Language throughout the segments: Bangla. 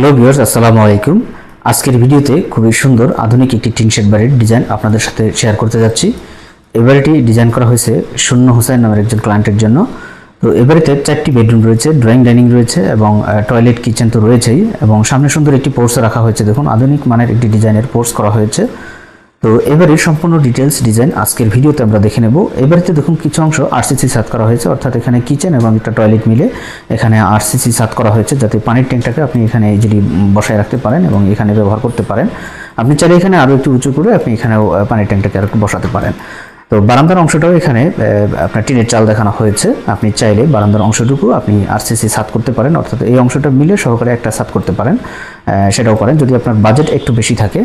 হ্যালো ভিউয়ার্স, আসসালামু আলাইকুম। আজকের ভিডিওতে খুবই সুন্দর, আধুনিক একটি টিনশেড বাড়ির ডিজাইন আপনাদের সাথে শেয়ার করতে যাচ্ছি। বাড়িটি ডিজাইন করা হয়েছে শূন্য হোসেন নামের একজন ক্লায়েন্টের জন্য। তো এ বাড়িতে চারটি বেডরুম রয়েছে ড্রয়িং ডাইনিং রয়েছে এবং টয়লেট কিচেন তো রয়েছেই এবং সামনে সুন্দর একটি পোর্স রাখা হয়েছে। দেখুন, আধুনিক মানের একটি ডিজাইনের পোর্স করা হয়েছে। তো এবারে সম্পূর্ণ ডিটেলস ডিজাইন আজকের ভিডিওতে আমরা দেখে নেব। এবারেতে দেখুন কিছু অংশ আরসিসি সাত করা হয়েছে, অর্থাৎ এখানে কিচেন এবং একটা টয়লেট মিলে এখানে আরসিসি সাত করা হয়েছে, যাতে পানির ট্যাঙ্কটাকে আপনি এখানে ইজিলি বসায় রাখতে পারেন এবং এখানে ব্যবহার করতে পারেন। আপনি চাইলে এখানে আরও একটু উঁচু করে আপনি এখানেও পানির ট্যাঙ্কটাকে আর বসাতে পারেন। তো বারান্দার অংশটাও এখানে আপনার টিনের চাল দেখানো হয়েছে। আপনি চাইলে বারান্দার অংশটুকু আপনি আরসিসি সাত করতে পারেন, অর্থাৎ এই অংশটা মিলে সহকারে একটা সাত করতে পারেন সেটাও পারেন যদি আপনার বাজেট একটু বেশি থাকে।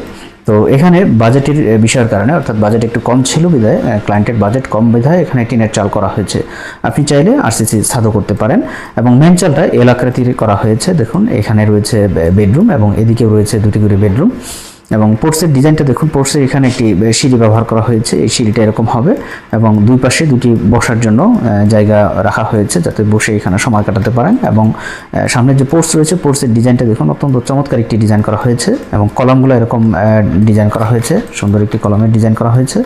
তো এখানে বাজেটের বিষয়ের কারণে, অর্থাৎ বাজেট একটু কম ছিল বিধায় ক্লায়েন্টের বাজেট কম বিধায় এখানে টিনের চাল করা হয়েছে। আপনি চাইলে আরসিসি ছাদও করতে পারেন এবং মেন চালটা এল আকৃতির করা হয়েছে। দেখুন, এখানে রয়েছে বেডরুম এবং এদিকেও রয়েছে দুটি করে বেডরুম এবং পোর্টসের ডিজাইনটা দেখুন, পোর্টসের এখানে একটি সিঁড়ি ব্যবহার করা হয়েছে। এই সিঁড়িটা এরকম হবে এবং দুই পাশে দুটি বসার জন্য জায়গা রাখা হয়েছে যাতে বসে এখানে সময় কাটাতে পারেন এবং সামনে যে পোর্টস রয়েছে, পোর্টসের ডিজাইনটা দেখুন, অত্যন্ত চমৎকার একটি ডিজাইন করা হয়েছে এবং কলমগুলো এরকম ডিজাইন করা হয়েছে। সুন্দর একটি কলমের ডিজাইন করা হয়েছে।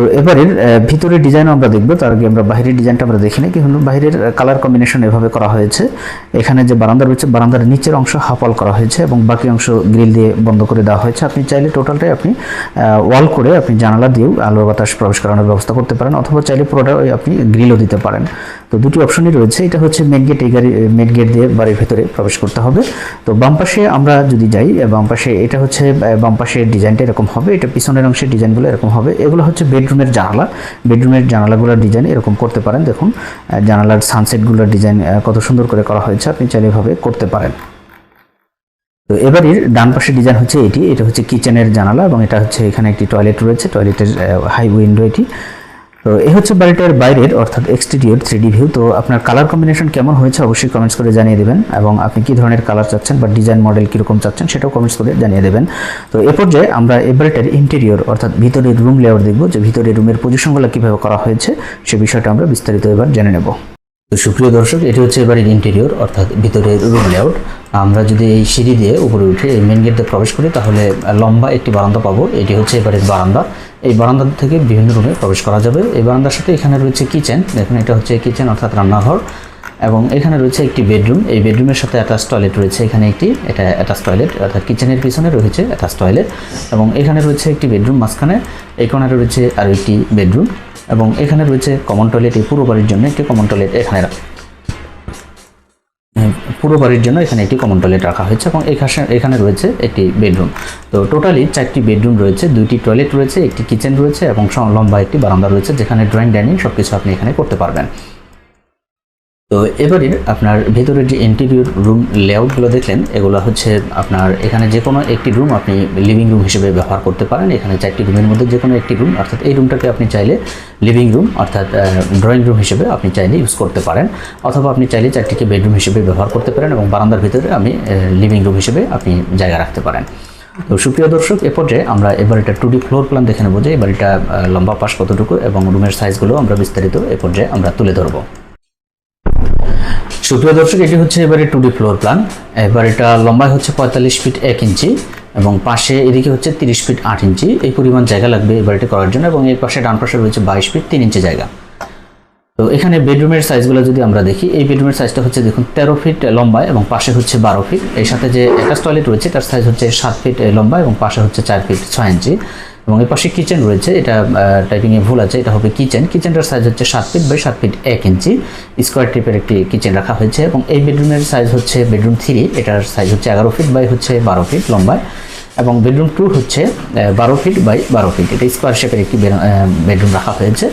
তো এবারের ভিতরে ডিজাইন আমরা দেখব। তার আগে আমরা বাইরের ডিজাইনটা আমরা দেখি না কিন্তু বাইরের কালার কম্বিনেশন এভাবে করা হয়েছে। এখানে যে বারান্দা রয়েছে বারান্দার নিচের অংশ হাফল করা হয়েছে এবং বাকি অংশ গ্রিল দিয়ে বন্ধ করে দেওয়া হয়েছে। আপনি চাইলে টোটালটাই আপনি ওয়াল করে আপনি জানালা দিয়েও আলো বাতাস প্রবেশ করানোর ব্যবস্থা করতে পারেন অথবা চাইলে পুরোটা আপনি গ্রিলও দিতে পারেন। তো দুটি অপশনই রয়েছে। এটা হচ্ছে মেন গেট এই গাড়ি মেন গেট দিয়ে বাড়ির ভেতরে প্রবেশ করতে হবে। তো বাম পাশে আমরা যদি যাই বাম পাশে এটা হচ্ছে বাম পাশের ডিজাইনটা এরকম হবে। এটা পিছনের অংশের ডিজাইনগুলো এরকম হবে। এগুলো হচ্ছে বেডরুমের জানালা। বেডরুমের জানালাগুলোর ডিজাইন এরকম করতে পারেন। দেখুন জানালার সানসেটগুলোর ডিজাইন কত সুন্দর করে করা হয়েছে। আপনি চাইলে এভাবে করতে পারেন। তো এবারের ডান পাশের ডিজাইন হচ্ছে এটি। এটা হচ্ছে কিচেনের জানালা এবং এটা হচ্ছে এখানে একটি টয়লেট রয়েছে। টয়লেটের হাই উইন্ডো এটি। তো এই হচ্ছে বাড়িটার বাইরের, অর্থাৎ এক্সটেরিয়র থ্রি ভিউ তো আপনার কালার কম্বিনেশন কেমন হয়েছে অবশ্যই কমেন্টস করে জানিয়ে দেবেন এবং আপনি কী ধরনের কালার চাচ্ছেন বা ডিজাইন মডেল কীরকম চাচ্ছেন সেটাও কমেন্টস করে জানিয়ে দেবেন। তো এ পর্যায়ে আমরা এই বাড়িটার ইন্টেরিয়র অর্থাৎ ভিতরের রুম লেআউট দেখব যে ভিতরের রুমের পজিশনগুলো কীভাবে করা হয়েছে সে বিষয়টা আমরা বিস্তারিত এবার জেনে নেব। তো সুপ্রিয় দর্শক, এটি হচ্ছে এবারের ইন্টেরিয়র অর্থাৎ ভিতরের রুম লেআউট আমরা যদি এই সিঁড়ি দিয়ে উপরে উঠে এই মেন গেট দিয়ে প্রবেশ করি, তাহলে লম্বা একটি বারান্দা পাবো। এটি হচ্ছে এবারের বারান্দা। এই বারান্দা থেকে বিভিন্ন রুমে প্রবেশ করা যাবে। এই বারান্দার সাথে এখানে রয়েছে কিচেন। দেখুন, এটা হচ্ছে কিচেন, অর্থাৎ রান্নাঘর। এবং এখানে রয়েছে একটি বেডরুম। এই বেডরুমের সাথে অ্যাটাচ টয়লেট রয়েছে। এখানে একটি, এটা অ্যাটাচ টয়লেট, অর্থাৎ কিচেনের পিছনে রয়েছে অ্যাটাচ টয়লেট। এবং এখানে রয়েছে একটি বেডরুম মাঝখানে। এই কোণারে রয়েছে আরও একটি বেডরুম। এবং এখানে রয়েছে কমন টয়লেট। এই পুরো বাড়ির জন্য একটি কমন টয়লেট এখানে পুরো বাড়ির জন্য এখানে একটি কমন টয়লেট রাখা হয়েছে। এবং এখানে রয়েছে একটি বেডরুম। তো টোটালি চারটি বেডরুম রয়েছে, দুইটি টয়লেট রয়েছে, একটি কিচেন রয়েছে এবং লম্বা একটি বারান্দা রয়েছে যেখানে ড্রয়িং ডাইনিং সব কিছু আপনি এখানে করতে পারবেন। তো এবারে আপনার ভেতরের যে ইন্টেরিয়র রুম লেআউটগুলো দেখলেন, এগুলো হচ্ছে আপনার এখানে যে কোনো একটি রুম আপনি লিভিং রুম হিসেবে ব্যবহার করতে পারেন। এখানে চারটি রুমের মধ্যে যে কোনো একটি রুম অর্থাৎ এই রুমটাকে আপনি চাইলে লিভিং রুম অর্থাৎ ড্রয়িং রুম হিসেবে আপনি চাইলে ইউজ করতে পারেন। অথবা আপনি চাইলে চারটিকে বেডরুম হিসেবে ব্যবহার করতে পারেন এবং বারান্দার ভিতরে আমি লিভিং রুম হিসেবে আপনি জায়গা রাখতে পারেন। তো সুপ্রিয় দর্শক, এ পর্যায়ে আমরা এবার এটা টু ডি ফ্লোর প্ল্যান দেখে নেব যে এবার এটা লম্বা পাশ কতটুকু এবং রুমের সাইজগুলো আমরা বিস্তারিত এ পর্যায়ে আমরা তুলে ধরবো। সুপ্রিয় দর্শক, এটি হচ্ছে এবারে টু ডি ফ্লোর প্ল্যান এবার এটা লম্বায় হচ্ছে পঁয়তাল্লিশ ফিট এক ইঞ্চি এবং পাশে এদিকে হচ্ছে তিরিশ ফিট আট ইঞ্চি। এই পরিমাণ জায়গা লাগবে এবার এটি করার জন্য এবং এর পাশে ডান পাশে রয়েছে বাইশ ফিট তিন ইঞ্চি জায়গা। তো এখানে বেডরুমের সাইজগুলো যদি আমরা দেখি, এই বেডরুমের সাইজটা হচ্ছে দেখুন তেরো ফিট লম্বা এবং পাশে হচ্ছে বারো ফিট। এর সাথে যে অ্যাটাচ টয়লেট রয়েছে, তার সাইজ হচ্ছে সাত ফিট লম্বা এবং পাশে হচ্ছে চার ফিট ছয় ইঞ্চি। এবং এর পাশে কিচেন রয়েছে, এটা টাইপিংয়ে ভুল আছে, এটা হবে কিচেন। কিচেনটার সাইজ হচ্ছে সাত ফিট বাই সাত ফিট এক ইঞ্চি। স্কোয়ার টিপের একটি কিচেন রাখা হয়েছে এবং এই বেডরুমের সাইজ হচ্ছে বেডরুম থ্রি, এটার সাইজ হচ্ছে এগারো ফিট বাই হচ্ছে বারো ফিট লম্বায় এবং বেডরুম টু হচ্ছে বারো ফিট বাই বারো ফিট এটা স্কোয়ার শেপের একটি বেডরুম রাখা হয়েছে।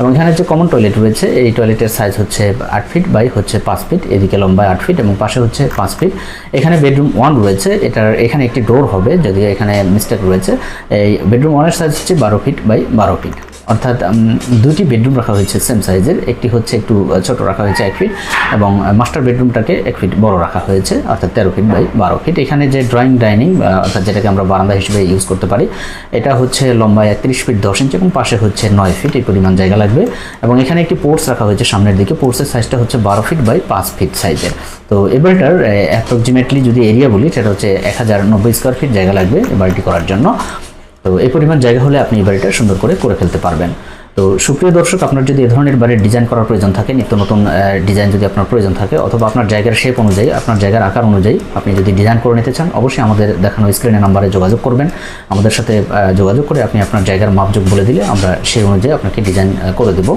এবং এখানে যে কমন টয়লেট রয়েছে। এই টয়লেটের সাইজ হচ্ছে আট ফিট বাই হচ্ছে পাঁচ ফিট এদিকে লম্বায় আট ফিট এবং পাশে হচ্ছে পাঁচ ফিট এখানে বেডরুম ওয়ান রয়েছে। এটার এখানে একটি ডোর হবে, যদিও এখানে মিস্টেক রয়েছে। এই বেডরুম ওয়ানের সাইজ হচ্ছে বারো ফিট বাই বারো ফিট অর্থাৎ দুটি বেডরুম রাখা হয়েছে সেম সাইজের একটি হচ্ছে একটু ছোট রাখা হয়েছে এক ফিট এবং মাস্টার বেডরুমটাকে এক ফিট বড় রাখা হয়েছে, অর্থাৎ তেরো ফিট বাই বারো ফিট এখানে যে ড্রয়িং ডাইনিং অর্থাৎ যেটাকে আমরা বারান্দা হিসেবে ইউজ করতে পারি, এটা হচ্ছে লম্বায় একত্রিশ ফিট দশ ইঞ্চি এবং পাশে হচ্ছে নয় ফিট এই পরিমাণ জায়গা লাগবে। এবং এখানে একটি পোর্টস রাখা হয়েছে সামনের দিকে। পোর্টসের সাইজটা হচ্ছে বারো ফিট বাই পাঁচ ফিট সাইজের তো এই বাড়িটার অ্যাপ্রক্সিমেটলি যদি এরিয়া বলি, সেটা হচ্ছে এক হাজার নব্বই স্কোয়ার ফিট জায়গা লাগবে এই বাড়িটি করার জন্য। তো এই পরিমাণ জায়গা হলে আপনি এই বাড়িটা সুন্দর করে করে ফেলতে পারবেন। তো সুপ্রিয় দর্শক, আপনার যদি এ ধরনের বাড়ির ডিজাইন করার প্রয়োজন থাকে, নিত্য নতুন ডিজাইন যদি আপনার প্রয়োজন থাকে, অথবা আপনার জায়গার শেপ অনুযায়ী, আপনার জায়গার আকার অনুযায়ী আপনি যদি ডিজাইন করে নিতে চান, অবশ্যই আমাদের দেখানো স্ক্রিনে নাম্বারে যোগাযোগ করবেন। আমাদের সাথে যোগাযোগ করে আপনি আপনার জায়গার মাপযোগ বলে দিলে আমরা সেই অনুযায়ী আপনাকে ডিজাইন করে দেব।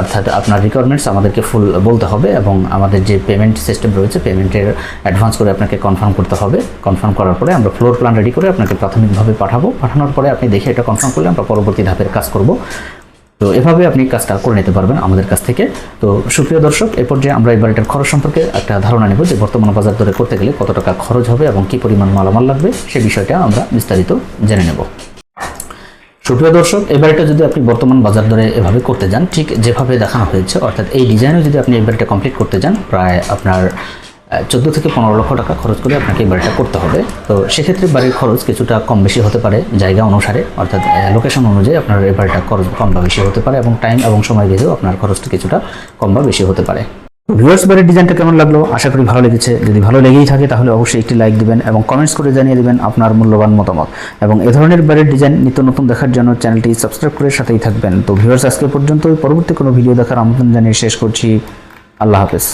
অর্থাৎ আপনার রিকোয়ারমেন্টস আমাদেরকে ফুল বলতে হবে এবং আমাদের যে পেমেন্ট সিস্টেম রয়েছে পেমেন্টের অ্যাডভান্স করে আপনাকে কনফার্ম করতে হবে। কনফার্ম করার পরে আমরা ফ্লোর প্ল্যান রেডি করে আপনাকে প্রাথমিকভাবে পাঠাবো। পাঠানোর পরে আপনি দেখে এটা কনফার্ম করলে আমরা পরবর্তী ধাপের কাজ করব। তো এভাবে আপনি কাজটা করে নিতে পারবেন আমাদের কাছ থেকে। তো সুপ্রিয় দর্শক, এ পর্যায়ে আমরা এই বাড়িটার খরচ সম্পর্কে একটা ধারণা নেব যে বর্তমান বাজার দরে করতে গেলে কত টাকা খরচ হবে এবং কি পরিমাণ মালামাল লাগবে, সে বিষয়টা আমরা বিস্তারিত জেনে নেব। সুপ্রিয় দর্শক এই বাড়িটা যদি আপনি বর্তমান বাজার দরে এভাবে করতে যান, ঠিক যেভাবে দেখানো হয়েছে, অর্থাৎ এই ডিজাইনও যদি আপনি এই বাড়িটা কমপ্লিট করতে যান, প্রায় আপনার চোদ্দ থেকে পনেরো লক্ষ টাকা খরচ করে আপনাকে বাড়িটা করতে হবে। তো সেক্ষেত্রে বাড়ির খরচ কিছুটা কম বেশি হতে পারে, জায়গা অনুসারে, অর্থাৎ লোকেশন অনুযায়ী আপনার এই বাড়িটা খরচ কম বা বেশি হতে পারে এবং টাইম এবং সময় ভেদেও আপনার খরচটা কিছুটা কম বা বেশি হতে পারে। ভিউয়ার্স বাড়ির ডিজাইনটা কেমন লাগল? আশা করি ভালো লেগেছে। যদি ভালো লেগেই থাকে তাহলে অবশ্যই একটি লাইক দিবেন এবং কমেন্টস করে জানিয়ে দেবেন আপনার মূল্যবান মতামত। এবং এ ধরনের বাড়ির ডিজাইন নিত্য নতুন দেখার জন্য চ্যানেলটি সাবস্ক্রাইব করে সাথেই থাকবেন। তো ভিউয়ার্স আজকে পর্যন্ত পরবর্তী কোনো ভিডিও দেখার আমন্ত্রণ জানিয়ে শেষ করছি। আল্লাহ হাফেজ।